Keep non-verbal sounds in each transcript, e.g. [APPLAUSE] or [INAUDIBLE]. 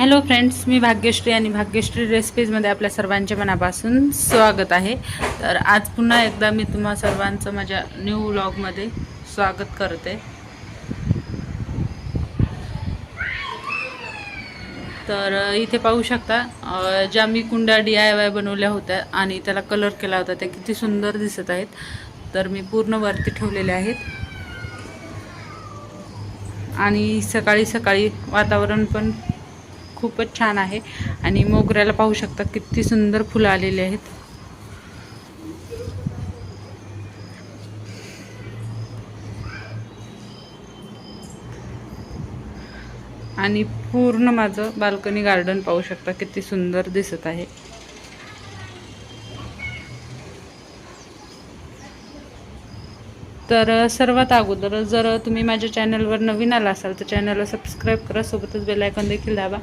Hello friends मी भाग्यश्री आणि भाग्यश्री रेसिपीजमध्ये आपल्या सर्वांचे मनापासून स्वागत आहे. तर आज पुन्हा एकदा मी तुम्हा सर्वांचं माझ्या न्यू व्लॉगमध्ये स्वागत करते. तर इथे पाहू शकता ज्या मी कुंड्या डी आय वाय बनवल्या होत्या आणि त्याला कलर केला होता त्या किती सुंदर दिसत आहेत. तर मी पूर्ण वरती ठेवलेल्या आहेत. आणि सकाळी सकाळी वातावरण पण खूपच छान आहे. आणि मोगऱ्याला पाहू शकता किती सुंदर फुलं आलेली आहेत. आणि पूर्ण माझं बाल्कनी गार्डन पाहू शकता किती सुंदर दिसत आहे. तर सर्वात अगोदर जर तुम्ही माझ्या चॅनलवर नवीन आला असाल तर चॅनलला सबस्क्राईब करा. सोबतच बेलायकॉन देखील दाबा.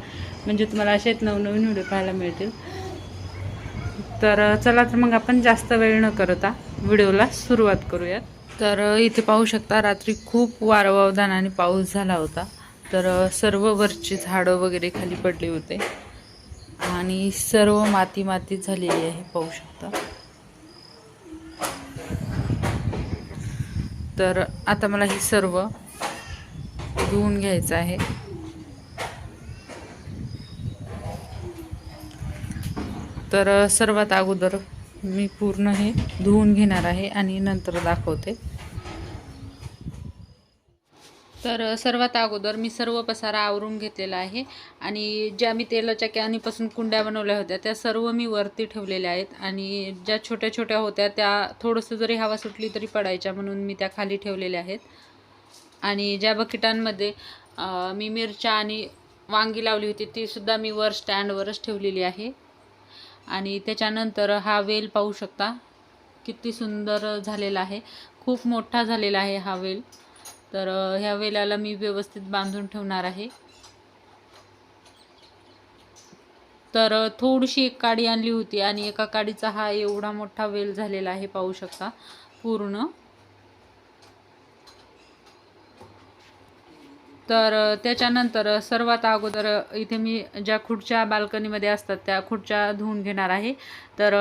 म्हणजे तुम्हाला असेच नवनवीन व्हिडिओ पाहायला मिळतील. तर चला तर मग आपण जास्त वेळ न करता व्हिडिओला सुरुवात करूयात. तर इथे पाहू शकता रात्री खूप वारवावधान आणि पाऊस झाला होता. तर सर्व वरची झाडं वगैरे खाली पडली होते. आणि सर्व माती माती झालेली आहे पाहू शकता. तर आता मला हे सर्व धुवून घ्यायचं आहे. तर सर्वात अगोदर मी पूर्ण हे धुवून घेणार आहे आणि नंतर दाखवते. तर सर्वात अगोदर मी सर्व पसारा आवरून घेतलेला आहे आणि ज्या मी तेलाच्या कॅनीपासून कुंड्या बनवल्या होत्या त्या सर्व मी वरती ठेवलेल्या आहेत आणि ज्या छोट्या छोट्या होत्या त्या थोडंसं जरी हवा सुटली तरी पडायच्या म्हणून मी त्या खाली ठेवलेल्या आहेत. आणि ज्या बकेटांमध्ये मी मिरच्या आणि वांगी लावली होती ती सुद्धा मी वर स्टँडवरच ठेवलेली आहे. आणि त्याच्यानंतर हा वेल पाहू शकता किती सुंदर झालेला आहे. खूप मोठा झालेला आहे हा वेल. तर ह्या वेलाला मी व्यवस्थित बांधून ठेवणार आहे. तर थोडीशी एक काडी आणली होती आणि एका काडीचा हा एवढा मोठा वेल झालेला आहे पाहू शकता पूर्ण. तर त्याच्यानंतर सर्वात अगोदर इथे मी ज्या खुर्च्या बाल्कनीमध्ये असतात त्या खुर्च्या धुवून घेणार आहे. तर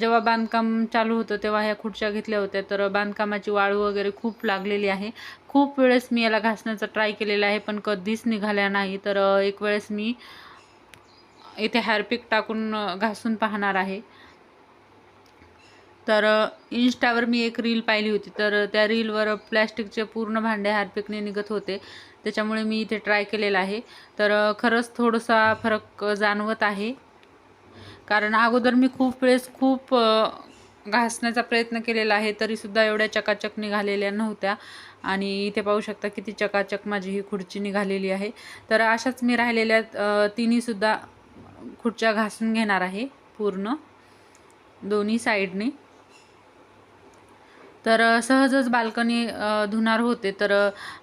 जेव्हा बांधकाम चालू होतं तेव्हा ह्या खुर्च्या घेतल्या होत्या. तर बांधकामाची वाळू वगैरे खूप लागलेली आहे. खूप वेळेस मी याला घासण्याचा ट्राय केलेला आहे पण कधीच निघाल्या नाही. तर एक वेळेस मी इथे हॅरपिक टाकून घासून पाहणार आहे. तर अ, इन्स्टावर मी एक रील पाहिली होती. तर त्या रीलवर प्लॅस्टिकचे पूर्ण भांडे हार्पिकने निघत होते. त्याच्यामुळे मी इथे ट्राय केलेलं आहे. तर खरंच थोडासा फरक जाणवत आहे. कारण अगोदर मी खूप वेळेस खूप घासण्याचा प्रयत्न केलेला आहे. तरीसुद्धा एवढ्या चकाचक निघालेल्या नव्हत्या. आणि इथे पाहू शकता किती चकाचक माझी ही खुर्ची निघालेली आहे. तर अशाच मी राहिलेल्या तिन्हीसुद्धा खुर्च्या घासून घेणार आहे पूर्ण. दोन्ही साईडने तर सहजच बाल्कनी धुणार होते. तर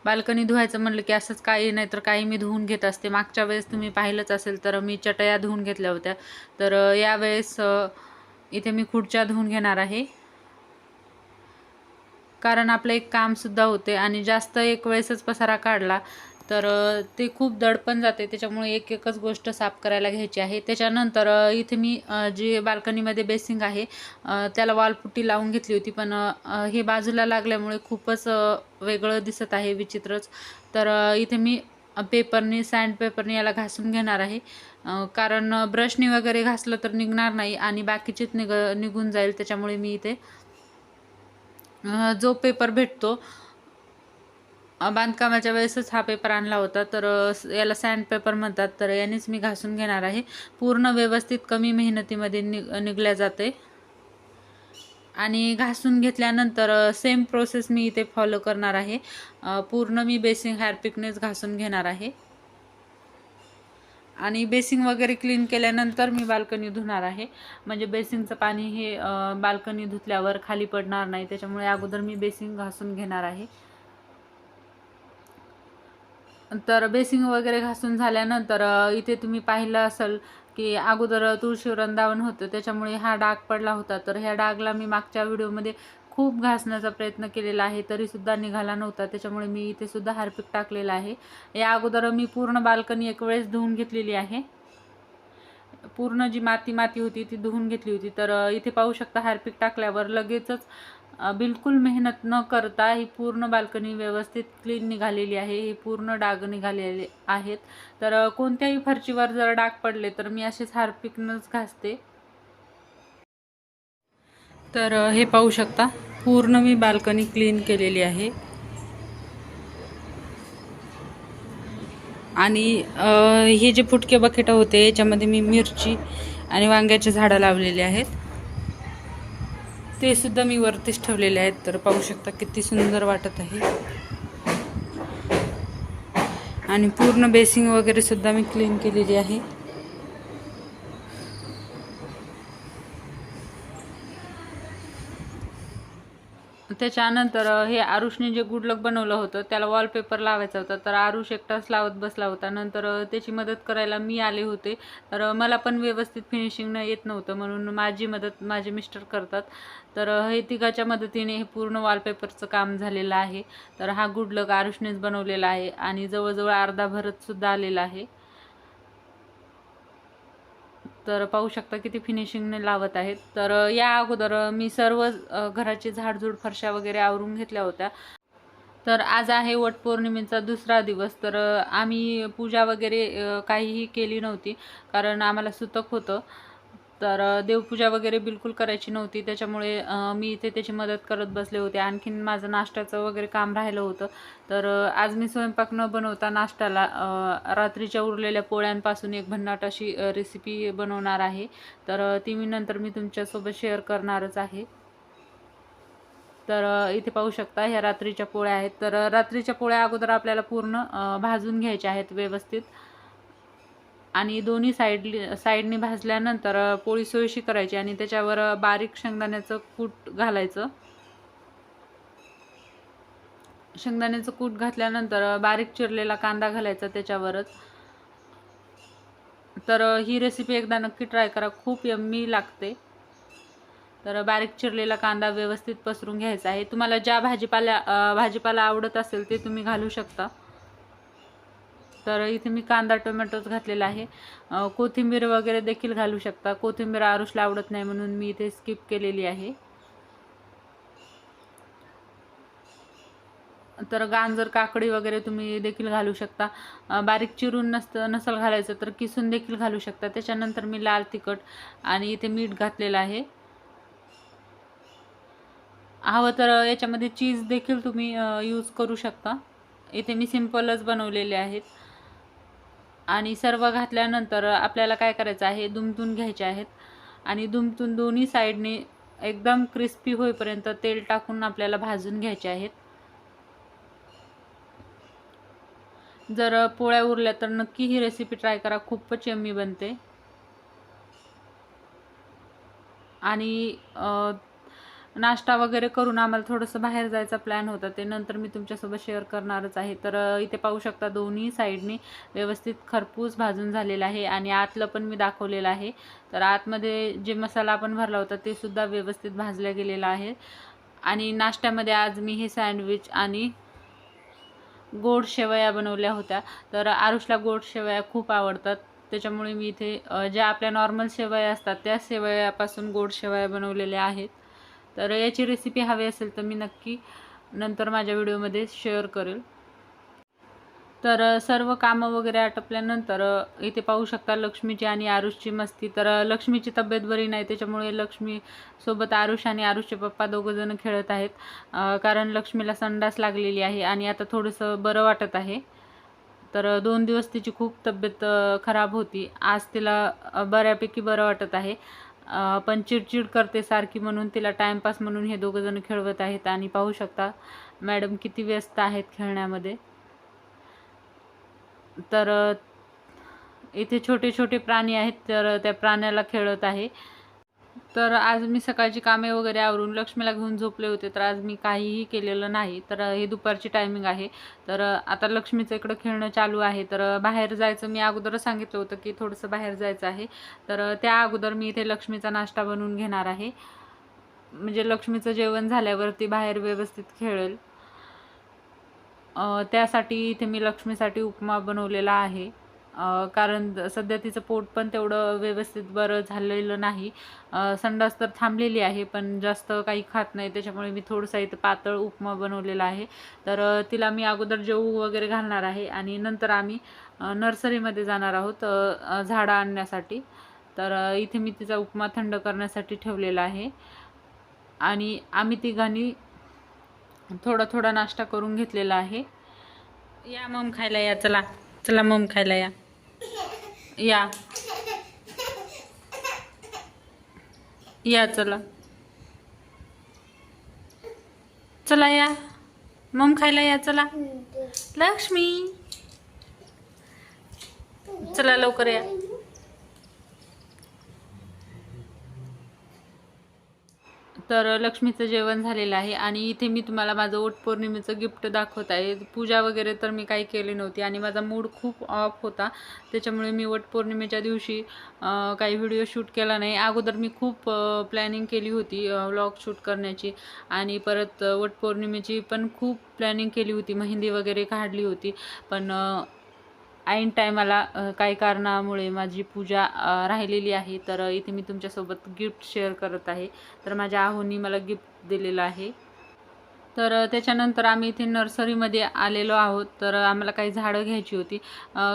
बाल्कनी धुवायचं म्हणलं की असंच काही नाही तर काही मी धुवून घेत असते. मागच्या वेळेस तुम्ही पाहिलंच असेल तर मी चटया धुवून घेतल्या होत्या. तर यावेळेस इथे मी खुर्च्या धुवून घेणार आहे. कारण आपलं एक कामसुद्धा होते आणि जास्त एक वेळेसच पसारा काढला. तर ते खूप दडपण जाते. त्याच्यामुळे एक एकच गोष्ट साफ करायला घ्यायची आहे. त्याच्यानंतर इथे मी जे बाल्कनीमध्ये बेसिंग आहे त्याला वॉलपुट्टी लावून घेतली होती. पण हे बाजूला लागल्यामुळे खूपच वेगळं दिसत आहे विचित्रच. तर इथे मी पेपरनी सँडपेपरनी याला घासून घेणार आहे. कारण ब्रशनी वगैरे घासलं तर निघणार नाही आणि बाकीचेच निघ निघून जाईल. त्याच्यामुळे मी इथे जो पेपर भेटतो बांधकामाच्या वेळेसच हा पेपर आणला होता. तर याला सँड पेपर म्हणतात. तर यानेच मी घासून घेणार आहे. पूर्ण व्यवस्थित कमी मेहनतीमध्ये नि निघल्या जाते. आणि घासून घेतल्यानंतर सेम प्रोसेस मी इथे फॉलो करणार आहे. पूर्ण मी बेसिंग हॅरपिकनेच घासून घेणार आहे. आणि बेसिंग वगैरे क्लीन केल्यानंतर मी बाल्कनी धुणार आहे. म्हणजे बेसिंगचं पाणी हे बाल्कनी धुतल्यावर खाली पडणार नाही. त्याच्यामुळे अगोदर मी बेसिंग घासून घेणार आहे. तर बेसिंग वगैरे घासून झाल्यानंतर इथे तुम्ही पाहिलं असेल की अगोदर तुळशी वृंदावन होतं त्याच्यामुळे हा डाग पडला होता. तर ह्या डागला मी मागच्या व्हिडिओमध्ये खूप घासण्याचा प्रयत्न केलेला आहे तरीसुद्धा निघाला नव्हता त्याच्यामुळे मी इथेसुद्धा हार्पिक टाकलेलं आहे. या अगोदर मी पूर्ण बाल्कनी एक वेळेस धुवून घेतलेली आहे. पूर्ण जी माती माती होती ती धुवून घेतली होती. तर इथे पाहू शकता हार्पिक टाकल्यावर लगेचच बिलकुल मेहनत न करता ही पूर्ण बाल्कनी व्यवस्थित क्लीन निघालेली आहे हे पूर्ण डाग निघालेले आहेत. तर कोणत्याही फरशीवर जर डाग पडले तर मी असेच हार्पिकनंच घासते. तर हे पाहू शकता पूर्ण मी बाल्कनी क्लीन केलेली आहे. आणि हे जे फुटके बकेट होते याच्यामध्ये मी मिरची आणि वांग्याचे झाडं लावलेली आहेत. ते सुद्धा मी वरतीच ठेवलेले आहेत तर पाहू शकता किती सुंदर वाटत आहे. आणि पूर्ण बेसिंग वगैरे सुद्धा मी क्लीन केलेली आहे. त्याच्यानंतर हे आरुषने जे गुडलक बनवलं होतं त्याला वॉलपेपर लावायचा होता. तर आरुष एकटाच लावत बसला होता. नंतर त्याची मदत करायला मी आले होते. तर मला पण व्यवस्थित फिनिशिंग येत नव्हतं. म्हणून माझी मदत माझे मिस्टर करतात. तर हे तिघाच्या मदतीने हे पूर्ण वॉलपेपरचं काम झालेलं आहे. तर हा गुडलक आरुषनेच बनवलेला आहे. आणि जवळजवळ अर्धा भरतसुद्धा आलेला आहे. तर पाहू शकता किती फिनिशिंगने लावत आहेत. तर या अगोदर मी सर्व घराची झाडझूड फरशा वगैरे आवरून घेतल्या होत्या. तर आज आहे वटपौर्णिमेचा दुसरा दिवस. तर आम्ही पूजा वगैरे काहीही केली नव्हती कारण आम्हाला सुतक होतं. तर देवपूजा वगैरे बिलकुल करायची नव्हती. त्याच्यामुळे मी इथे त्याची मदत करत बसले होते. आणखीन माझं नाश्त्याचं वगैरे काम राहिलं होतं. तर आज मी स्वयंपाक न बनवता नाश्त्याला रात्रीच्या उरलेल्या पोळ्यांपासून एक भन्नाट अशी रेसिपी बनवणार आहे. तर ती मी नंतर मी तुमच्यासोबत शेअर करणारच आहे. तर इथे पाहू शकता ह्या रात्रीच्या पोळ्या आहेत. तर रात्रीच्या पोळ्या अगोदर आपल्याला पूर्ण भाजून घ्यायच्या आहेत व्यवस्थित. आणि दोन्ही साईड साईडने भाजल्यानंतर पोळी सोयशी करायची आणि त्याच्यावर बारीक शेंगदाण्याचं कूट घालायचं. शेंगदाण्याचं कूट घातल्यानंतर बारीक चिरलेला कांदा घालायचा त्याच्यावरच. तर ही रेसिपी एकदा नक्की ट्राय करा खूप यम्मी लागते. तर बारीक चिरलेला कांदा व्यवस्थित पसरून घ्यायचा आहे. तुम्हाला ज्या भाजीपाला भाजीपाला आवडत असेल ते तुम्ही घालू शकता. तर इथे मी कांदा टोमॅटोच घातलेला आहे. कोथिंबीर वगैरे देखील घालू शकता. कोथिंबीर आरुषला आवडत नाही म्हणून मी इथे स्किप केलेली आहे. तर गांजर काकडी वगैरे तुम्ही देखील घालू शकता. बारीक चिरून नसतं नसल घालायचं तर किसून देखील घालू शकता. त्याच्यानंतर मी लाल तिखट आणि इथे मीठ घातलेलं आहे. हवं तर याच्यामध्ये चीज देखील तुम्ही यूज करू शकता. इथे मी सिम्पलच बनवलेले आहेत. आणि सर्व घातल्यानंतर आपल्याला काय करायचं आहे? दुमतून घ्यायचे आहेत. आणि दुमतून दोन्ही साईडने एकदम क्रिस्पी होईपर्यंत तेल टाकून आपल्याला भाजून घ्यायचे आहेत. जर पोळ्या उरल्या तर नक्की ही रेसिपी ट्राय करा. खूपच यम्मी बनते. आणि नाश्ता वगैरे करून आम्हाला थोडंसं बाहेर जायचा प्लॅन होता. ते नंतर मी तुमच्यासोबत शेअर करणारच आहे. तर इथे पाहू शकता दोन्ही साईडनी व्यवस्थित खरपूस भाजून झालेलं आहे आणि आतलं पण मी दाखवलेलं आहे. तर आतमध्ये जे मसाला आपण भरला होता ते सुद्धा व्यवस्थित भाजला गेलेला आहे. आणि नाश्त्यामध्ये आज मी हे सँडविच आणि गोड शेवया बनवल्या होत्या. तर आरुषला गोड शेवया खूप आवडतात. त्याच्यामुळे मी इथे ज्या आपल्या नॉर्मल शेवया असतात त्या शेवयापासून गोड शेवया बनवलेल्या आहेत. तर याची रेसिपी हवी असेल तर मी नक्की नंतर माझ्या व्हिडिओमध्ये शेअर करेल. तर सर्व कामं वगैरे आटपल्यानंतर इथे पाहू शकता लक्ष्मीची आणि आरुषची मस्ती. तर लक्ष्मीची तब्येत बरी नाही त्याच्यामुळे लक्ष्मी सोबत आरुष आणि आरुषचे पप्पा दोघंजणं खेळत आहेत. कारण लक्ष्मीला संडास लागलेली आहे आणि आता थोडंसं बरं वाटत आहे. तर दोन दिवस तिची खूप तब्येत खराब होती. आज तिला बऱ्यापैकी बरं वाटत आहे. पण चिडचिड करते सारखी म्हणून तिला टाईमपास म्हणून हे दोघंजण खेळवत आहेत आणि पाहू शकता मॅडम किती व्यस्त आहेत खेळण्यामध्ये. तर इथे छोटे छोटे प्राणी आहेत तर त्या प्राण्याला खेळत आहे. तर आज मी सकाळची कामे वगैरे आवरून लक्ष्मीला घेऊन झोपले होते तर आज मी काहीही केलेलं नाही. तर हे दुपारची टायमिंग आहे. तर आता लक्ष्मीचं इकडं खेळणं चालू आहे. तर बाहेर जायचं मी अगोदरच सांगितलं होतं की थोडंसं बाहेर जायचं आहे. तर त्या अगोदर मी इथे लक्ष्मीचा नाश्ता बनवून घेणार आहे. म्हणजे लक्ष्मीचं जेवण झाल्यावरती बाहेर व्यवस्थित खेळेल. त्यासाठी इथे मी लक्ष्मीसाठी उपमा बनवलेला आहे. कारण सध्या तिचं पोट पण तेवढं व्यवस्थित बरं झालेलं नाही. संडास तर थांबलेली आहे पण जास्त काही खात नाही. त्याच्यामुळे मी थोडंसं इथं पातळ उपमा बनवलेला आहे. तर तिला मी अगोदर जेवू वगैरे घालणार आहे आणि नंतर आम्ही नर्सरीमध्ये जाणार आहोत झाडं आणण्यासाठी. तर इथे मी तिचा उपमा थंड करण्यासाठी ठेवलेला आहे. आणि आम्ही तिघांनी थोडा थोडा नाश्ता करून घेतलेला आहे. या मम खायला या चला. चला मम खायला या. या. या चला. चला या. मम खायला या चला. लक्ष्मी. चला लवकर या. तर लक्ष्मीचं जेवण झालेलं आहे आणि इथे मी तुम्हाला माझं ओटपौर्णिमेचं गिफ्ट दाखवत आहे. पूजा वगैरे तर मी काही केली नव्हती आणि माझा मूड खूप ऑफ होता. त्याच्यामुळे मी वटपौर्णिमेच्या दिवशी काही व्हिडिओ शूट केला नाही. अगोदर मी खूप प्लॅनिंग केली होती व्लॉग शूट करण्याची आणि परत वटपौर्णिमेची पण खूप प्लॅनिंग केली होती. मेहंदी वगैरे काढली होती. पण ऐन टायमाला काही कारणामुळे माझी पूजा राहिलेली आहे तर इथे मी तुमच्यासोबत गिफ्ट शेअर करत आहे. तर माझ्या आहोनी मला गिफ्ट दिलेलं आहे. तर त्याच्यानंतर आम्ही इथे नर्सरीमध्ये आलेलो आहोत. तर आम्हाला काही झाडं घ्यायची होती.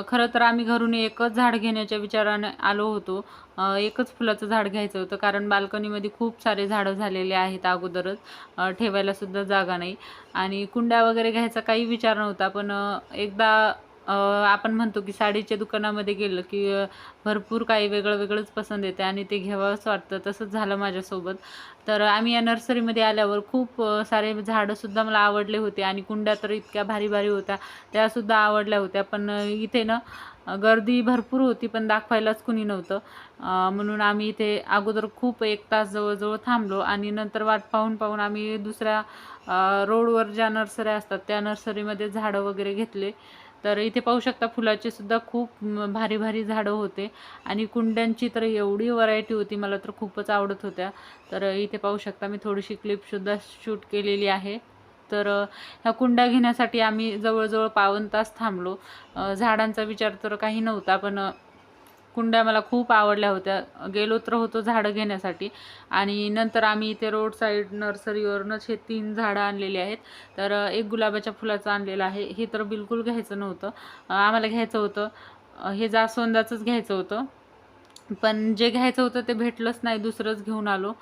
खरं तर आम्ही घरून एकच झाड घेण्याच्या विचाराने आलो होतो. एकच फुलाचं झाड घ्यायचं होतं कारण बाल्कनीमध्ये खूप सारे झाडं झालेले आहेत अगोदरच. ठेवायलासुद्धा जागा नाही. आणि कुंड्या वगैरे घ्यायचा काही विचार नव्हता पण एकदा आपण म्हणतो की साडीच्या दुकानामध्ये गेलं की भरपूर काही वेगळं वेगळंच पसंत येते आणि ते घ्यावंच वाटतं. तसंच झालं माझ्यासोबत. तर आम्ही या नर्सरीमध्ये आल्यावर खूप सारे झाडंसुद्धा मला आवडले होते आणि कुंड्या तर इतक्या भारी भारी होत्या त्यासुद्धा आवडल्या होत्या. पण इथे ना गर्दी भरपूर होती पण दाखवायलाच कुणी नव्हतं. म्हणून आम्ही इथे अगोदर खूप एक तास जवळजवळ थांबलो आणि नंतर वाट पाहून पाहून आम्ही दुसऱ्या रोडवर ज्या नर्सऱ्या असतात त्या नर्सरीमध्ये झाडं वगैरे घेतले. तर इथे पाहू शकता फुलाचे सुद्धा खूप भारी भारी झाडं होते. आणि कुंड्यांची तर एवढी व्हरायटी होती मला तर खूपच आवडत होत्या. तर इथे पाहू शकता मी थोडीशी क्लिपसुद्धा शूट केलेली आहे. तर ह्या कुंड्या घेण्यासाठी आम्ही जवळजवळ पावन तास थांबलो. झाडांचा विचार तर काही नव्हता पण कुंड्या मला खूप आवडल्या होत्या. गेलो तर होतो झाडं घेण्यासाठी. आणि नंतर आम्ही इथे रोड साईड नर्सरीवरूनच हे तीन झाडं आणलेली आहेत. तर एक गुलाबाच्या फुलाचं आणलेलं आहे. हे तर बिलकुल घ्यायचं नव्हतं. आम्हाला घ्यायचं होतं. हे जास्वंदाचंच घ्यायचं होतं. पण जे घ्यायचं होतं ते भेटलंच नाही. दुसरंच घेऊन आलो.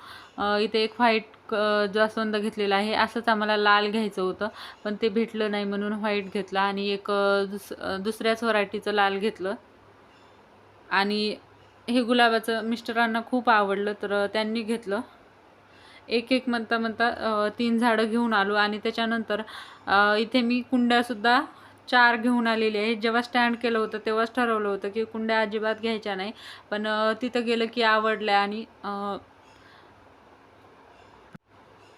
इथे एक व्हाईट जास्वंद घेतलेला आहे. असंच आम्हाला लाल घ्यायचं होतं. पण ते भेटलं नाही म्हणून व्हाईट घेतलं. आणि एक दुस दुसऱ्याच व्हरायटीचं लाल घेतलं. आणि हे गुलाबाचं मिस्टरांना खूप आवडलं तर त्यांनी घेतलं. एक एक म्हणता म्हणता तीन झाडं घेऊन आलो आणि त्याच्यानंतर इथे मी कुंड्यासुद्धा चार घेऊन आलेली आहे. जेव्हा स्टँड केलं होतं तेव्हाच ठरवलं होतं की कुंड्या अजिबात घ्यायच्या नाही. पण तिथं गेलं की आवडल्या आणि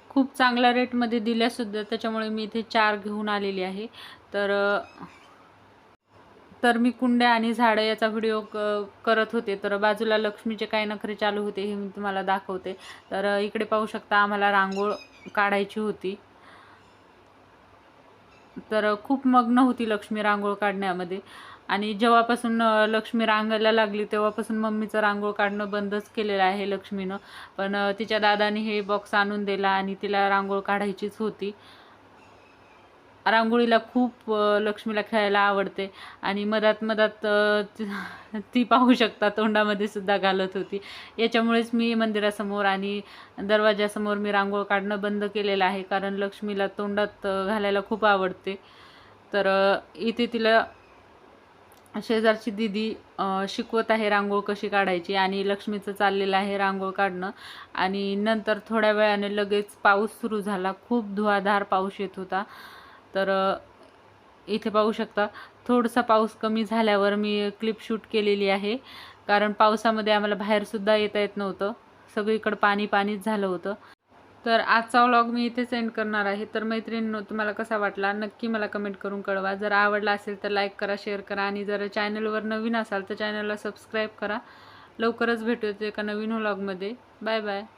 खूप चांगल्या रेटमध्ये दिल्यासुद्धा त्याच्यामुळे मी इथे चार घेऊन आलेली आहे. तर तर मी कुंड्या आणि झाडं याचा व्हिडिओ क करत होते. तर बाजूला लक्ष्मीचे काय नखरे चालू होते हे मी तुम्हाला दाखवते. तर इकडे पाहू शकता आम्हाला रांगोळ काढायची होती. तर खूप मग्न होती लक्ष्मी रांगोळ काढण्यामध्ये. आणि जेव्हापासून लक्ष्मी रांगायला लागली तेव्हापासून मम्मीचं रांगोळ काढणं बंदच केलेलं आहे लक्ष्मीनं. पण तिच्या दादाने हे बॉक्स आणून दिला आणि तिला रांगोळ काढायचीच होती. रांगोळीला खूप लक्ष्मीला खेळायला आवडते. आणि मधात मधात [LAUGHS] ती- पाहू शकता तोंडामध्ये सुद्धा घालत होती. याच्यामुळेच मी मंदिरासमोर आणि दरवाजासमोर मी रांगोळ काढणं बंद केलेलं आहे. कारण लक्ष्मीला तोंडात घालायला खूप आवडते. तर इथे तिला शेजारची दिदी शिकवत आहे रांगोळ कशी काढायची. आणि लक्ष्मीचं चाललेलं आहे रांगोळ काढणं. आणि नंतर थोड्या वेळाने लगेच पाऊस सुरू झाला. खूप धुवाधार पाऊस येत होता. तर इथे पाहू शकता थोडासा पाऊस कमी झाल्यावर मी क्लिप शूट केलेली आहे. कारण पावसामध्ये आम्हाला बाहेरसुद्धा येता येत नव्हतं. सगळीकडं पाणी पाणीच झालं होतं. तर आजचा व्लॉग मी इथेच सेंड करणार आहे. तर मैत्रिणींनो तुम्हाला कसा वाटला? नक्की मला कमेंट करून कळवा. जर आवडला असेल तर लाईक करा शेअर करा आणि जर चॅनलवर नवीन असाल तर चॅनलला सबस्क्राईब करा. लवकरच भेटू एका नवीन व्लॉगमध्ये. Bye bye